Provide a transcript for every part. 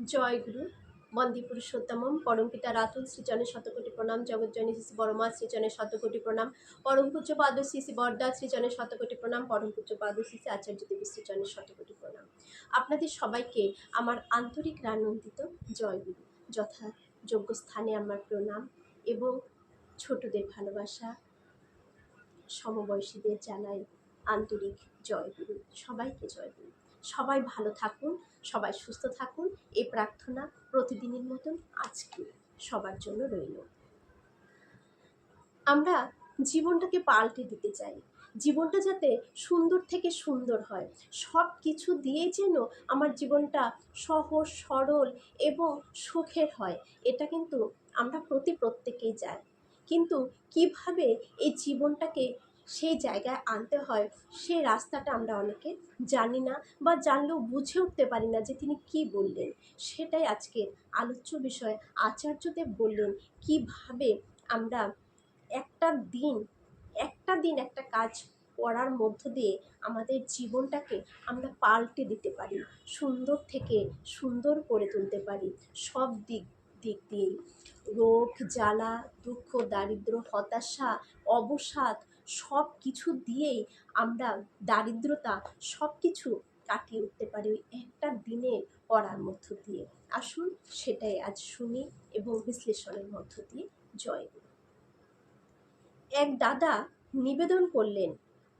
জয় গুরু বন্দী পুরুষোত্তমম পরমপিতা রাতুল শ্রীচনের শতকোটি প্রণাম জগজ্জনী শ্রী বড়মা শ্রীচনের শতকোটি প্রণাম পরম পূজ্য পাদ শ্রী শ্রী বরদা শ্রীচনের শতকোটি প্রণাম পরম পূজ্য পাদ শ্রী শ্রী আচার্য দেবী শ্রীচনের শতকোটি প্রণাম। আপনাদের সবাইকে আমার আন্তরিক রানন্দিত জয় গুরু যথা যোগ্য স্থানে আমার প্রণাম এবং ছোটদের ভালোবাসা, সমবয়সীদের জানাই আন্তরিক জয় গুরু সবাইকে জয় গুরু সবাই ভালো থাকুন, সবাই সুস্থ থাকুন। এই প্রার্থনা প্রতিদিনের মতন আজকে সবার জন্য রইল। আমরা জীবনটাকে পাল্টে দিতে চাই। জীবনটা যাতে সুন্দর থেকে সুন্দর হয়। সব কিছু দিয়ে যেন আমার জীবনটা সহজ, সরল এবং সুখের হয়, এটা কিন্তু আমরা প্রতি প্রত্যেকেই যাই কিন্তু কীভাবে এই জীবনটাকে সেই জায়গায় আনতে হয়। সেই রাস্তাটা আমরা অনেকে জানি না বা জানলেও বুঝে উঠতে পারি না যে তিনি কি বললেন। সেটাই আজকে আলোচ্য বিষয়। আচার্যদেব বললেন, কীভাবে আমরা একটা দিন একটা দিন একটা কাজ করার মধ্য দিয়ে আমাদের জীবনটাকে আমরা পাল্টে দিতে পারি, সুন্দর থেকে সুন্দর করে তুলতে পারি, সব দিক দিক দিয়েই। রোগ, জ্বালা, দুঃখ, দারিদ্র, হতাশা, অবসাদ সব কিছু দিয়েই আমরা দারিদ্রতা সব কিছু কাটিয়ে উঠতে পারি ওই একটা দিনে পড়ার মধ্য দিয়ে। আসুন সেটাই আজ শুনি এবং বিশ্লেষণের মধ্য দিয়ে জয়। এক দাদা নিবেদন করলেন,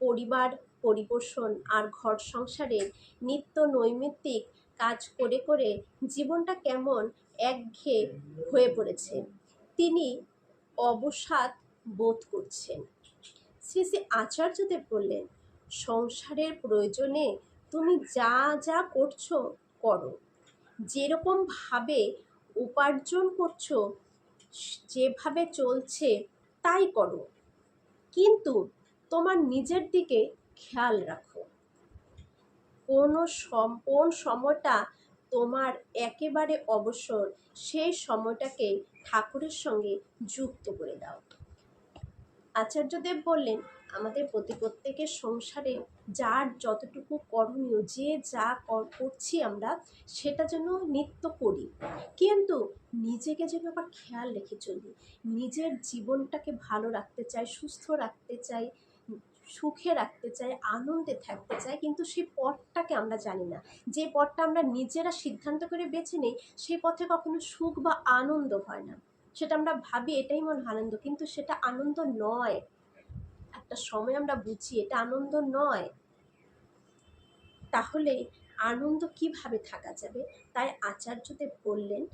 পরিবার, পরিপোষণ আর ঘর সংসারের নিত্য নৈমিত্তিক কাজ করে করে জীবনটা কেমন একঘেয়ে হয়ে পড়েছে। তিনি অবসাদ বোধ করছেন। শ্রী শ্রী আচার্যদেব বললেন, সংসারের প্রয়োজনে তুমি যা যা করছ, করো। যেরকমভাবে উপার্জন করছ, যেভাবে চলছে, তাই করো। কিন্তু তোমার নিজের দিকে খেয়াল রাখো। কোনো সম, কোন সময়টা তোমার একেবারে অবসর, সেই সময়টাকে ঠাকুরের সঙ্গে যুক্ত করে দাও। আচার্যদেব বললেন, আমাদের প্রতি প্রত্যেকের সংসারে যার যতটুকু করণীয়, যে যা কর- করছি আমরা, সেটা যেন নিত্য করি। কিন্তু নিজেকে যেন আবার খেয়াল রেখে চলি, নিজের জীবনটাকে ভালো রাখতে চাই, সুস্থ রাখতে চাই, সুখে রাখতে চাই, আনন্দে থাকতে চাই, কিন্তু সেই পথটাকে আমরা জানি না। যে পথটা আমরা নিজেরা সিদ্ধান্ত করে বেছে নিই সেই পথে কখনো সুখ বা আনন্দ হয় না। সেটা আমরা ভাবি, এটাই মনে আনন্দ। কিন্তু সেটা আনন্দ নয়। একটা সময় আমরা বুঝি, এটা আনন্দ নয়। তাহলে আনন্দ কীভাবে থাকা যাবে? তাই আচার্যদেব বললেন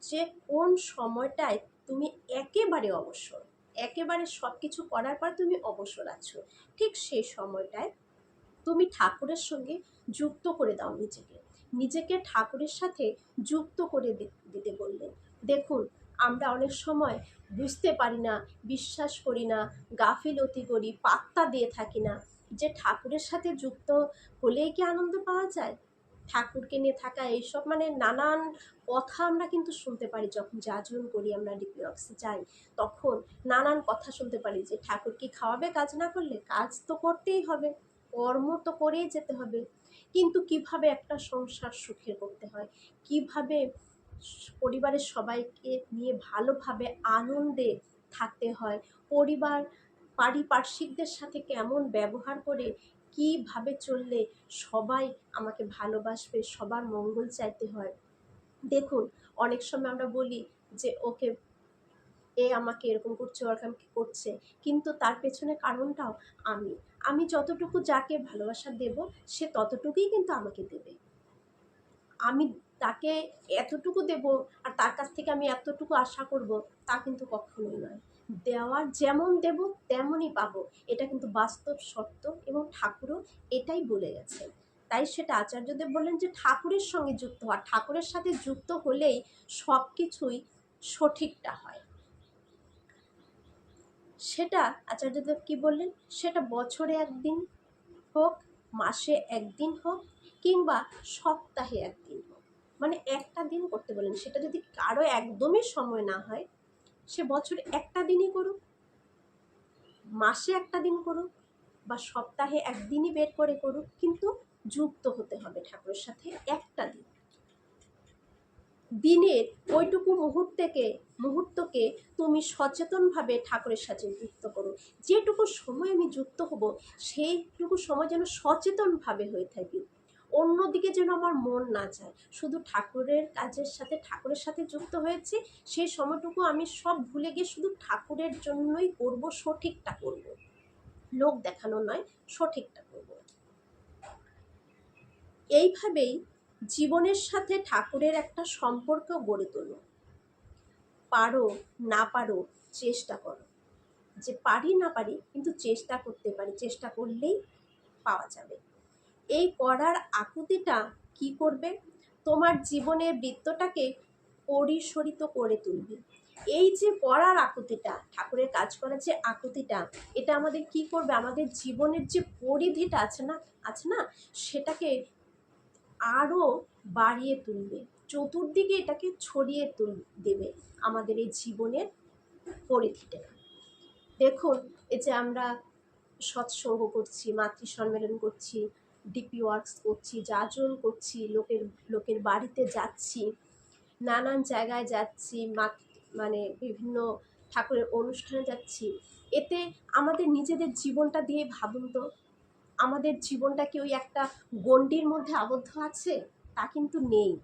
যে, কোন সময়টায় তুমি একেবারে অবসর, একেবারে সব কিছু করার পর তুমি অবসর আছো, ঠিক সেই সময়টায় তুমি ঠাকুরের সঙ্গে যুক্ত করে দাও নিজেকে। নিজেকে ঠাকুরের সাথে যুক্ত করে দিতে বললেন। দেখুন আমরা অনেক সময় বুঝতে পারি না, বিশ্বাস করি না, গাফিলতি করি, পাত্তা দিয়ে থাকি না। যে ঠাকুরের সাথে যুক্ত হলেই কি আনন্দ পাওয়া যায়? ঠাকুরকে নিয়ে থাকা এইসব মানে নানান কথা আমরা কিন্তু শুনতে পারি। যখন যাজন করি, আমরা ডিপিঅক্সে যাই, তখন নানান কথা শুনতে পারি যে ঠাকুর কি খাওয়াবে, কাজ না করলে? কাজ তো করতেই হবে, কর্ম তো করেই যেতে হবে। কিন্তু কীভাবে একটা সংসার সুখের করতে হয়? কীভাবে পরিবারের সবাইকে নিয়ে ভালোভাবে আনন্দে থাকতে হয়। পরিবার পারিপার্শ্বিকদের সাথে কেমন ব্যবহার করে, কীভাবে চললে সবাই আমাকে ভালোবাসবে, সবার মঙ্গল চাইতে হয়। দেখুন, অনেক সময় আমরা বলি যে, ওকে, এ আমাকে এরকম করছে, ও আমাকে করছে। কিন্তু তার পেছনে কারণটাও আমি। আমি যতটুকু যাকে ভালোবাসা দেব, সে ততটুকুই কিন্তু আমাকে দেবে। আমি তাকে এতটুকু দেব আর তার কাছ থেকে আমি এতটুকু আশা করব, তা কিন্তু কখনোই নয়। দেওয়ার যেমন দেব, তেমনই পাবো। এটা কিন্তু বাস্তব সত্য এবং ঠাকুরও এটাই বলে গেছেন তাই সেটা আচার্যদেব বললেন যে, ঠাকুরের সঙ্গে যুক্ত হওয়া, ঠাকুরের সাথে যুক্ত হলেই সব কিছুই সঠিকটা হয়। সেটা আচার্যদেব কি বললেন? সেটা বছরে একদিন হোক, মাসে একদিন হোক কিংবা সপ্তাহে একদিন মানে একটা দিন করতে বলেন, সেটা যদি কারও একদমই সময় না হয়, সে বছরে একটা দিনই করুক, মাসে একটা দিন করুক, বা সপ্তাহে একদিনই বের করে করুক, কিন্তু যুক্ত হতে হবে ঠাকুরের সাথে একটা দিন। দিনের ওইটুকু মুহূর্তকে মুহূর্তকে তুমি সচেতনভাবে ঠাকুরের সাথে যুক্ত করো। যেটুকু সময় আমি যুক্ত হব, সেইটুকু সময় যেন সচেতনভাবে হয়ে থাকি। অন্যদিকে যেন আমার মন না যায়। শুধু ঠাকুরের কাজের সাথে, ঠাকুরের সাথে যুক্ত হয়েছে, সেই সময়টুকু আমি সব ভুলে গিয়ে শুধু ঠাকুরের জন্যই করব, সঠিকটা করব। লোক দেখানো নয়, সঠিকটা করব। এইভাবেই জীবনের সাথে ঠাকুরের একটা সম্পর্ক গড়ে তোলো। পারো, না পারো, চেষ্টা করো। যে পারি না পারি, কিন্তু চেষ্টা করতে পারি। চেষ্টা করলেই পাওয়া যাবে। এই করার আকুতিটা কি করবে? তোমার জীবনের বৃত্তটাকে পরিসরিত করে তুলবে। এই যে পড়ার আকুতিটা, ঠাকুরের কাজ করার যে আকুতিটা, এটা আমাদের কি করবে? আমাদের জীবনের যে পরিধিটা আছে না আছে না, সেটাকে আরও বাড়িয়ে তুলবে। চতুর্দিকে এটাকে ছড়িয়ে তুল, দেবে আমাদের এই জীবনের পরিধিটা। দেখুন, এই যে আমরা সৎসঙ্গ করছি মাতৃ সম্মেলন করছি ডিপি ওয়ার্কস করছি যাজন করছি, লোকের লোকের বাড়িতে যাচ্ছি, নানান জায়গায় যাচ্ছি, মা- মানে বিভিন্ন ঠাকুরের অনুষ্ঠানে যাচ্ছি। এতে আমাদের নিজেদের জীবনটা দিয়ে ভাবুন তো, আমাদের জীবনটা কি ওই একটা গণ্ডির মধ্যে আবদ্ধ আছে? তা কিন্তু নেই।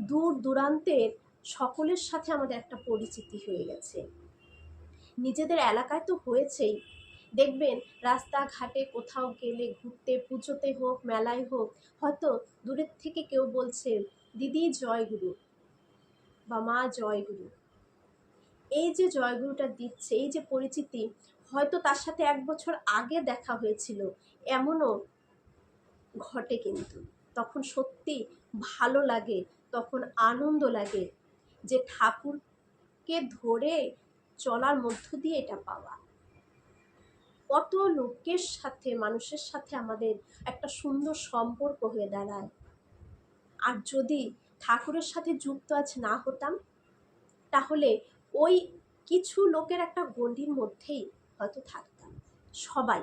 দূর দূরান্তের সকলের সাথে আমাদের একটা পরিচিতি হয়ে গেছে। নিজেদের এলাকায় তো হয়েছেই। দেখবেন রাস্তাঘাটে কোথাও গেলে ঘুরতে, পুজোতে হোক, মেলায় হোক, হয়তো দূরের থেকে কেউ বলছে, দিদি জয়গুরু বা মা জয়গুরু এই যে জয়গুরুটা দিচ্ছে, এই যে পরিচিতি, হয়তো তার সাথে এক বছর আগে দেখা হয়েছিল, এমনও ঘটে কিন্তু। তখন সত্যি ভালো লাগে, তখন আনন্দ লাগে যে ঠাকুরকে ধরে চলার মধ্য দিয়ে এটা পাওয়া। কত লোকের সাথে, মানুষের সাথে আমাদের একটা সুন্দর সম্পর্ক হয়ে দাঁড়ায়। আর যদি ঠাকুরের সাথে যুক্ত আজ না হতাম, তাহলে ওই কিছু লোকের একটা গণ্ডির মধ্যেই হয়তো থাকতাম। সবাই।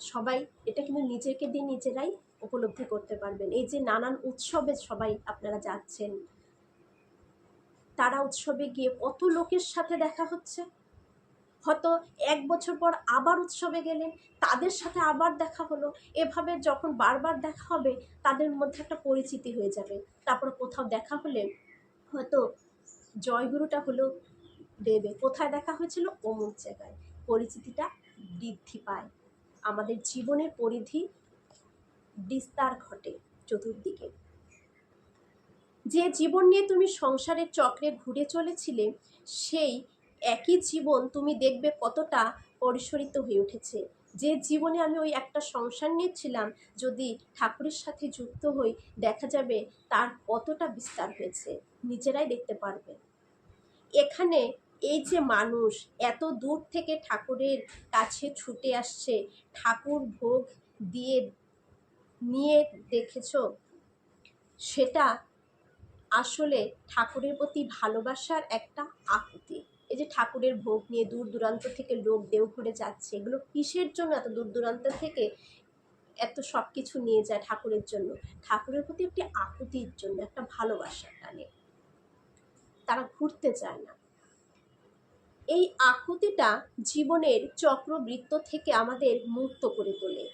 সবাই এটা কিন্তু নিজেকে দিয়ে নিজেরাই উপলব্ধি করতে পারবেন। এই যে নানান উৎসবে সবাই আপনারা যাচ্ছেন, তারা উৎসবে গিয়ে কত লোকের সাথে দেখা হচ্ছে? হয়তো এক বছর পর আবার উৎসবে গেলেন, তাদের সাথে আবার দেখা হলো। এভাবে যখন বারবার দেখা হবে, তাদের মধ্যে একটা পরিচিতি হয়ে যাবে। তারপর কোথাও দেখা হলে হয়তো জয়গুরুটা হলো দেবে। কোথায় দেখা হয়েছিল? অমুক জায়গায়। পরিচিতিটা বৃদ্ধি পায়। আমাদের জীবনের পরিধি বিস্তার ঘটে চতুর্দিকে। যে জীবন নিয়ে তুমি সংসারের চক্রে ঘুরে চলেছিলে, সেই একই জীবন তুমি দেখবে কতটা পরিসরিত হয়ে উঠেছে। যে জীবনে আমি ওই একটা সংসার নিয়েছিলাম, যদি ঠাকুরের সাথে যুক্ত হই, দেখা যাবে তার কতটা বিস্তার হয়েছে। নিজেরাই দেখতে পারবে। এখানে এই যে মানুষ এত দূর থেকে ঠাকুরের কাছে ছুটে আসছে, ঠাকুর ভোগ দিয়ে নিয়ে দেখেছ? সেটা আসলে ঠাকুরের প্রতি ভালোবাসার একটা আকুতি। এই যে ঠাকুরের ভোগ নিয়ে দূর দূরান্ত থেকে লোক দেওঘরে যাচ্ছে, এগুলো কিসের জন্য এত দূর দূরান্ত থেকে এত সব কিছু নিয়ে যায় ঠাকুরের জন্য? ঠাকুরের প্রতি একটি আকুতির জন্য, একটা ভালোবাসার টানে। তারা ঘুরতে চায় না। এই আকুতিটা জীবনের চক্রবৃত্ত থেকে আমাদের মুক্ত করে তোলে।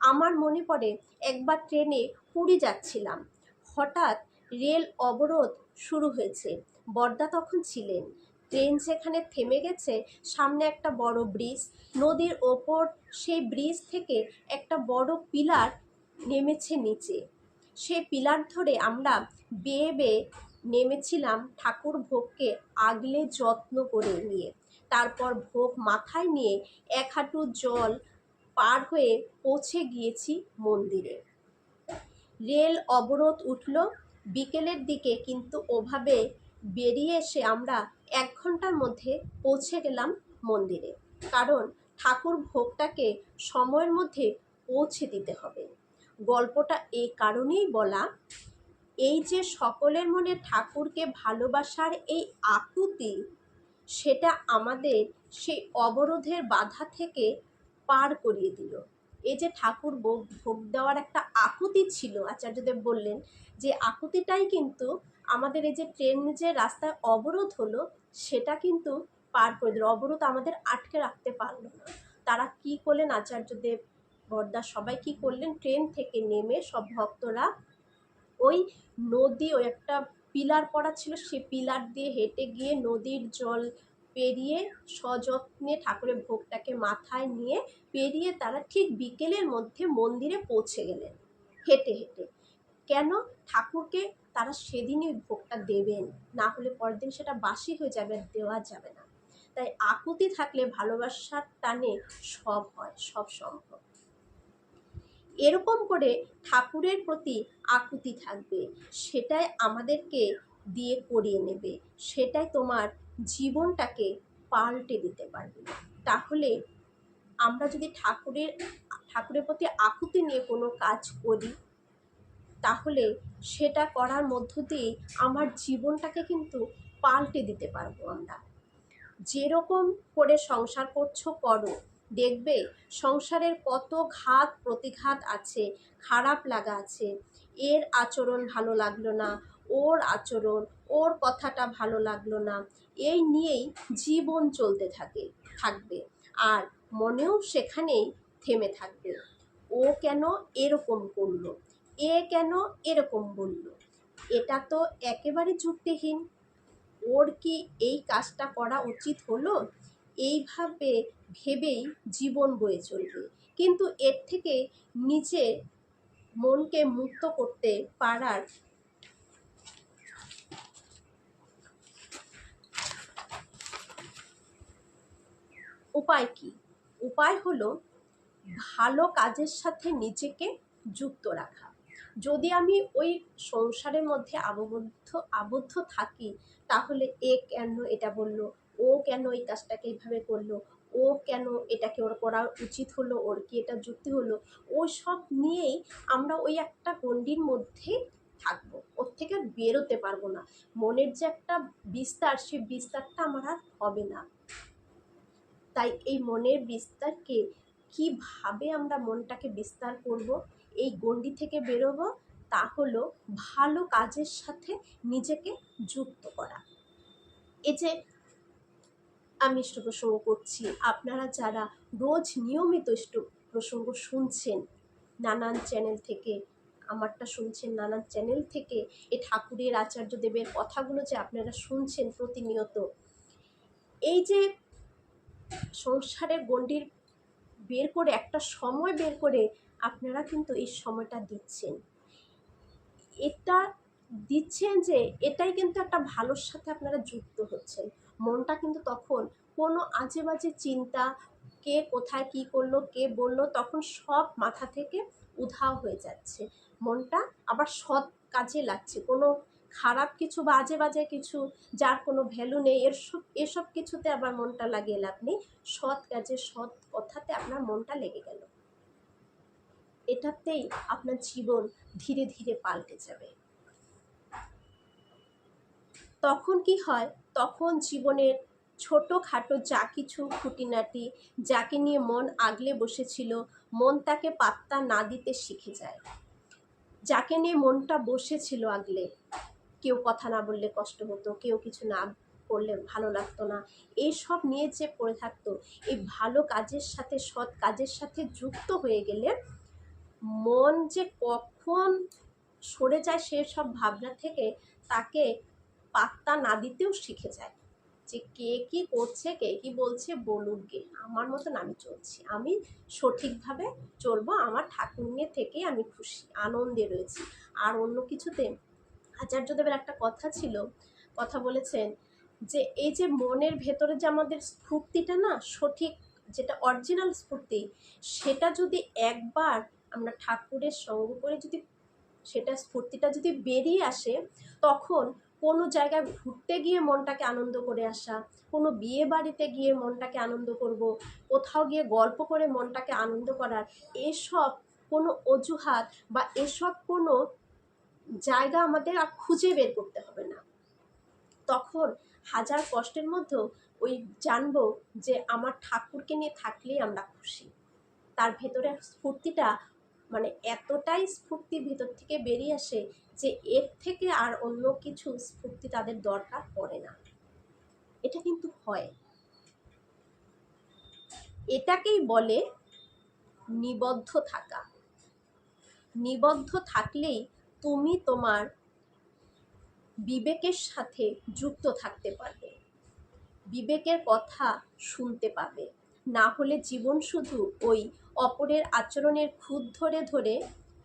আমার মনে পড়ে, একবার ট্রেনে পুরী যাচ্ছিলাম। হঠাৎ রেল অবরোধ শুরু হয়েছে। বর্দা তখন ছিলেন। ট্রেন সেখানে থেমে গেছে, সামনে একটা বড় ব্রিজ। নদীর ওপর সেই ব্রিজ থেকে একটা বড় পিলার নেমেছে নিচে। সেই পিলার ধরে আমরা বেয়ে বেয়ে নেমেছিলাম ঠাকুর ভোগকে আগলে যত্ন করে নিয়ে। তারপর ভোগ মাথায় নিয়ে এক হাঁটু জল পার হয়ে পৌঁছে গিয়েছি মন্দিরে। রেল অবরোধ উঠল। বিকেলের দিকে কিন্তু ওভাবে বেরিয়ে এসে আমরা এক ঘণ্টার মধ্যে পৌঁছে গেলাম মন্দিরে। কারণ ঠাকুর ভোগটাকে সময়ের মধ্যে পৌঁছে দিতে হবে। গল্পটা এই কারণেই বলা, এই যে সকলের মনে ঠাকুরকে ভালোবাসার এই আকুতি, সেটা আমাদের সেই অবরোধের বাধা থেকে পার করিয়ে দিল। এই যে ঠাকুর ভোগ ভোগ দেওয়ার একটা আকুতি ছিল, আচার্যদেব বললেন যে আকুতিটাই কিন্তু আমাদের এই যে ট্রেন যে রাস্তায় অবরোধ হলো, সেটা কিন্তু পার করে দিল। অবরোধ আমাদের আটকে রাখতে পারল না। তারা কি করলেন? আচার্যদেব, বর্দা সবাই কি করলেন? ট্রেন থেকে নেমে সব ভক্তরা ওই নদী, ওই একটা পিলার পড়া ছিল সেই পিলার দিয়ে হেঁটে গিয়ে নদীর জল পেরিয়ে সযত্নে ঠাকুরের ভোগটাকে মাথায় নিয়ে পেরিয়ে তারা ঠিক বিকেলের মধ্যে মন্দিরে পৌঁছে গেলেন। হেঁটে হেঁটে। কেন? ঠাকুরকে তারা সেদিনই ভোগটা দেবেন। না হলে পরের দিন সেটা বাসি হয়ে যাবে আর দেওয়া যাবে না। তাই আকুতি থাকলে ভালোবাসার টানে সব হয়, সব সম্ভব। এরকম করে ঠাকুরের প্রতি আকুতি থাকবে। সেটাই আমাদেরকে দিয়ে করিয়ে নেবে। সেটাই তোমার জীবনটাকে পাল্টে দিতে পারবে। তাহলে আমরা যদি ঠাকুরের ঠাকুরের প্রতি আকুতি নিয়ে কোনো কাজ করি তাহলে সেটা করার মধ্য দিয়ে আমার জীবনটাকে কিন্তু পাল্টে দিতে পারব আমরা। যেরকম করে সংসার করছ করো, দেখবে সংসারের কত ঘাত প্রতিঘাত আছে, খারাপ লাগা আছে। এর আচরণ ভালো লাগল না, ওর আচরণ, ওর কথাটা ভালো লাগল না, এই নিয়েই জীবন চলতে থাকে, থাকবে। আর মনেও সেখানেই থেমে থাকবে। ও কেন এরকম করল? এ কেন এরকম বলল? এটা তো একেবারে যুক্তিহীন। ওর কি এই কাজটা করা উচিত হলো? এইভাবে ভেবেই জীবন বয়ে চলবে। কিন্তু এর থেকে নিজে মনকে মুক্ত করতে পারার উপায় কি? উপায় হলো ভালো কাজের সাথে নিজেকে যুক্ত রাখা। যদি আমি ওই সংসারের মধ্যে আবদ্ধ আবদ্ধ থাকি, তাহলে এ কেন এটা বলল? ও কেন এই কাজটাকে এইভাবে করল? ও কেন এটাকে ওর করা উচিত হলো? ওর কি এটা যুক্তি হলো? ওই সব নিয়েই আমরা ওই একটা গণ্ডির মধ্যে থাকব। ওর থেকে বেরোতে পারব না। মনের যে একটা বিস্তার সেই বিস্তারটা আমার আর হবে না। তাই এই মনের বিস্তারকে কীভাবে আমরা মনটাকে বিস্তার করব? এই গণ্ডি থেকে বেরোবো, তা হলো ভালো কাজের সাথে নিজেকে যুক্ত করা। এই যে আমি ইষ্ট প্রসঙ্গ করছি, আপনারা যারা রোজ নিয়মিত ইষ্ট প্রসঙ্গ শুনছেন, নানান চ্যানেল থেকে, আমারটা শুনছেন নানান চ্যানেল থেকে এ ঠাকুরের আচার্য দেবের কথাগুলো যে আপনারা শুনছেন প্রতিনিয়ত, এই যে সংসারের গণ্ডির বের করে একটা সময় বের করে আপনারা কিন্তু এই সময়টা দিচ্ছেন। এটা দিচ্ছেন যে এটাই কিন্তু একটা ভালোর সাথে আপনারা যুক্ত হচ্ছেন। মনটা কিন্তু তখন কোনো আজে বাজে চিন্তা, কে কোথায় কি করল, কে বলল, তখন সব মাথা থেকে উধাও হয়ে যাচ্ছে। মনটা আবার সৎ কাজে লাগছে। কোনো খারাপ কিছু বা আজে বাজে কিছু যার কোনো ভ্যালু নেই, এর সব, এসব কিছুতে আবার মনটা লাগিয়ে লাভ নেই। সৎ কাজে, সৎ কথাতে আপনার মনটা লেগে গেল। এটাতেই আপনার জীবন ধীরে ধীরে পাল্টে যাবে। তখন কি হয়? তখন জীবনের ছোটোখাটো যা কিছু খুঁটিনাটি, যাকে নিয়ে মন আগলে বসেছিল, মন তাকে পাত্তা না দিতে শিখে যায়। যাকে নিয়ে মনটা বসেছিল আগলে, কেউ কথা না বললে কষ্ট হতো, কেউ কিছু না করলে ভালো লাগতো না এইসব নিয়ে যে পড়ে থাকতো, এই ভালো কাজের সাথে সৎ কাজের সাথে যুক্ত হয়ে গেলে মন যে কখন সরে যায় সেসব ভাবনা থেকে তাকে পাত্তা না দিতেও শিখে যায়। যে কে কি করছে, কে কি বলছে বলুক গে আমার মতন আমি চলছি। আমি সঠিকভাবে চলবো। আমার ঠাকুর নিয়ে থেকেই আমি খুশি, আনন্দে রয়েছি। আর অন্য কিছুতে আচার্যদেবের একটা কথা ছিল, কথা বলেছেন যে এই যে মনের ভেতরে যে আমাদের স্ফূর্তিটা না, সঠিক যেটা অরিজিনাল স্ফূর্তি, সেটা যদি একবার আমরা ঠাকুরের সঙ্গ করে যদি সেটা স্ফূর্তিটা যদি বেরিয়ে আসে, তখন কোনো জায়গায় ঘুরতে গিয়ে মনটাকে আনন্দ করে আসা, কোনো বিয়ে বাড়িতে গিয়ে মনটাকে আনন্দ করব, কোথাও গিয়ে গল্প করে মনটাকে আনন্দ করার, এসব কোনো অজুহাত বা এসব কোনো জায়গা আমাদের আর খুঁজে বের করতে হবে না। তখন হাজার কষ্টের মধ্যেও ওই জানব যে আমার ঠাকুরকে নিয়ে থাকলেই আমরা খুশি। তার ভেতরের স্ফূর্তিটা মানে এতটাই স্ফূর্তি ভেতর থেকে বেরিয়ে আসে যে এর থেকে আর অন্য কিছু স্ফূর্তি তাদের দরকার পড়ে না। এটা কিন্তু হয়। এটাকেই বলে নিবদ্ধ থাকা। নিবদ্ধ থাকলেই তুমি তোমার বিবেকের সাথে যুক্ত থাকতে পারবে। বিবেকের কথা শুনতে পাবে। না হলে জীবন শুধু ওই অপরের আচরণের খুঁত ধরে ধরে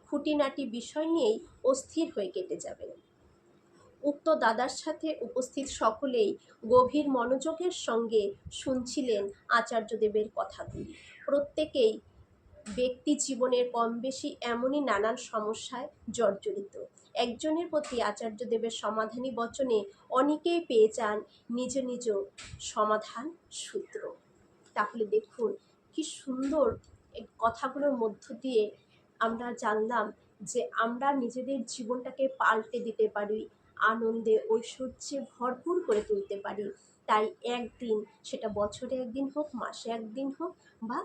খুঁটিনাটি বিষয় নিয়েই অস্থির হয়ে কেটে যাবে। উক্ত দাদার সাথে উপস্থিত সকলেই গভীর মনোযোগের সঙ্গে শুনছিলেন আচার্যদেবের কথাগুলি। প্রত্যেকেই ব্যক্তি জীবনের কম বেশি এমনই নানান সমস্যায় জর্জরিত। একজনের প্রতি আচার্যদেবের সমাধানী বচনে অনেকেই পেয়ে যান নিজ নিজ সমাধান সূত্র। তাহলে দেখুন, কি সুন্দর এই কথাগুলোর মধ্য দিয়ে আমরা জানলাম যে আমরা নিজেদের জীবনটাকে পাল্টে দিতে পারি, আনন্দে, ঐশ্বর্যে ভরপুর করে তুলতে পারি। তাই একদিন সেটা বছরে একদিন হোক, মাসে একদিন হোক বা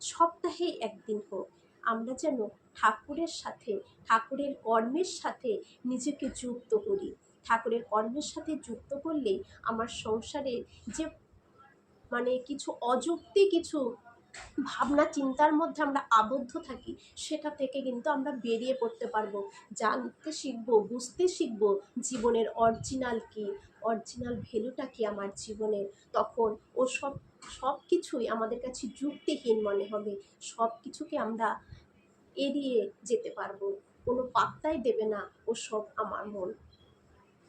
সপ্তাহে একদিন হোক, আমরা যেন ঠাকুরের সাথে, ঠাকুরের কর্মের সাথে নিজেকে যুক্ত করি। ঠাকুরের কর্মের সাথে যুক্ত করলেই আমার সংসারে যে মানে কিছু অযুক্তি কিছু ভাবনা, চিন্তার মধ্যে আমরা আবদ্ধ থাকি, সেটা থেকে কিন্তু আমরা বেরিয়ে পড়তে পারব। জানতে শিখব, বুঝতে শিখব জীবনের অরিজিনাল কি অরিজিনাল ভ্যালুটা কি আমার জীবনের তখন ও সব সব কিছুই আমাদের কাছে যুক্তিহীন মনে হবে। সব কিছুকে আমরা এড়িয়ে যেতে পারব। কোনো পাত্তাই দেবে না ও সব আমার মন।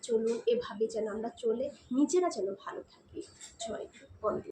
চলুন এভাবে যেন আমরা চলে, নিজেরা যেন ভালো থাকি। জয় বন্দে